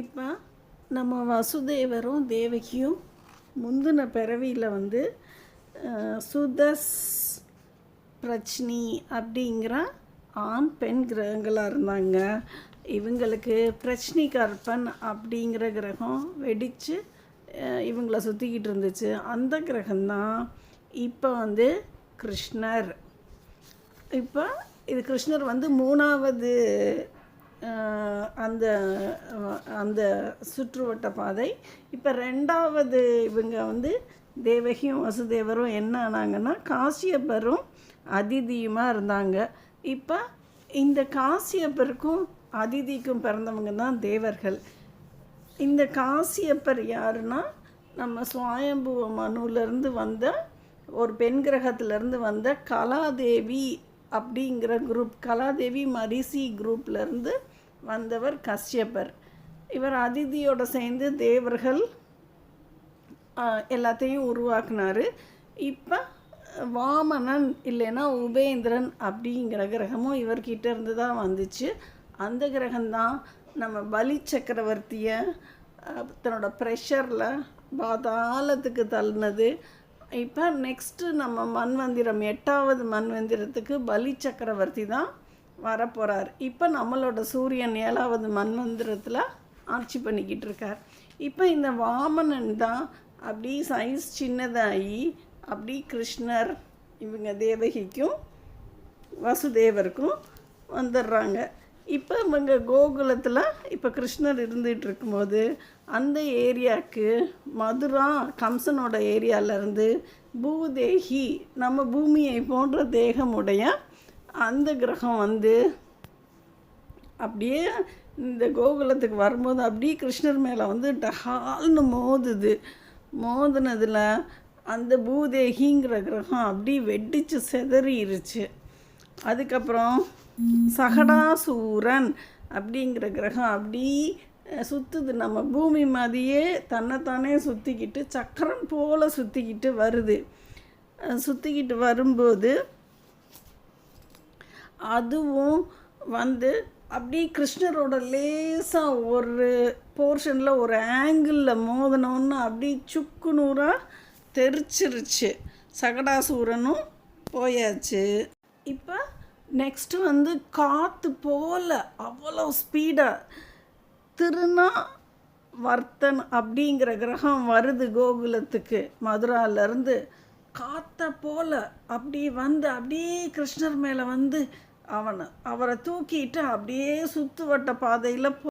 இப்போ நம்ம வசுதேவரும் தேவகியும் முந்தின பிறவியில் வந்து சுதஸ் பிரச்சினி அப்படிங்கிற ஆண் பெண் கிரகங்களாக இருந்தாங்க. இவங்களுக்கு பிரச்சினி கற்பன் அப்படிங்கிற கிரகம் வெடித்து இவங்கள சுற்றிக்கிட்டு இருந்துச்சு. அந்த கிரகம்தான் இப்போ வந்து கிருஷ்ணர். இப்போ இது கிருஷ்ணர் வந்து மூணாவது அந்த அந்த சுற்றுவட்ட பாதை. இப்போ ரெண்டாவது இவங்க வந்து தேவகியும் வசுதேவரும் என்ன ஆனாங்கன்னா காசியப்பரும் அதிதியுமாக இருந்தாங்க. இப்போ இந்த காசியப்பருக்கும் அதிதிக்கும் பிறந்தவங்க தான் தேவர்கள். இந்த காசியப்பர் யாருன்னா நம்ம சுவாயம்புவ மனுலேருந்து வந்த ஒரு பெண் கிரகத்திலேருந்து வந்த கலாதேவி அப்படிங்கிற குரூப் கலாதேவி மரிசி குரூப்லேருந்து வந்தவர் கஷ்யப்பர். இவர் அதிதியோட சேர்ந்து தேவர்கள் எல்லாத்தையும் உருவாக்குனார். இப்போ வாமனன் இல்லைன்னா உபேந்திரன் அப்படிங்கிற கிரகமும் இவர்கிட்ட இருந்து தான் வந்துச்சு. அந்த கிரகம்தான் நம்ம பலி சக்கரவர்த்தியை தன்னோட ப்ரெஷரில் பாதாளத்துக்கு தள்ளினது. இப்போ நெக்ஸ்ட்டு நம்ம மண்வந்திரம் எட்டாவது மண்வந்திரத்துக்கு பலி சக்கரவர்த்தி தான் வரப்போகிறார் இப்போ நம்மளோட சூரியன் ஏழாவது மண்வந்திரத்தில் ஆட்சி பண்ணிக்கிட்டு இருக்கார். இப்போ இந்த வாமனன் தான் அப்படி சைஸ் சின்னதாகி அப்படி கிருஷ்ணர் இவங்க தேவகிக்கும் வசுதேவருக்கும் வந்துடுறாங்க இப்போ இவங்க கோகுலத்தில் இப்போ கிருஷ்ணர் இருந்துகிட்டு இருக்கும்போது அந்த ஏரியாவுக்கு மதுரா கம்சனோட ஏரியாவிலேருந்து பூதேகி நம்ம பூமியை போன்ற தேகமுடைய அந்த கிரகம் வந்து அப்படியே இந்த கோகுலத்துக்கு வரும்போது அப்படியே கிருஷ்ணர் மேலே வந்து டஹால்னு மோதுது. மோதுனதில் அந்த பூதேகிங்கிற கிரகம் அப்படியே வெடிச்சு செதறிடுச்சு அதுக்கப்புறம் சகடாசூரன் அப்படிங்கிற கிரகம் அப்படி சுற்றுது நம்ம பூமி மாதிரியே தன்னைத்தானே சுற்றிக்கிட்டு சக்கரம் போல் சுற்றிக்கிட்டு வருது. சுற்றிக்கிட்டு வரும்போது அதுவும் வந்து அப்படியே கிருஷ்ணரோட லேசாக ஒரு போர்ஷனில் ஒரு ஆங்கிளில் மோதினோன்னு அப்படியே சுக்கு நூறாக தெரிச்சிருச்சு. சகடாசூரனும் போயாச்சு. இப்போ நெக்ஸ்ட்டு வந்து காற்று போல அவ்வளோ ஸ்பீடாக திருநா வர்த்தன் அப்படிங்கிற கிரகம் வருது கோகுலத்துக்கு. மதுராலேருந்து காற்றை போல அப்படி வந்து அப்படியே கிருஷ்ணர் மேலே வந்து அவனை. அவரை தூக்கிட்டு அப்படியே சுற்று வட்ட பாதையில்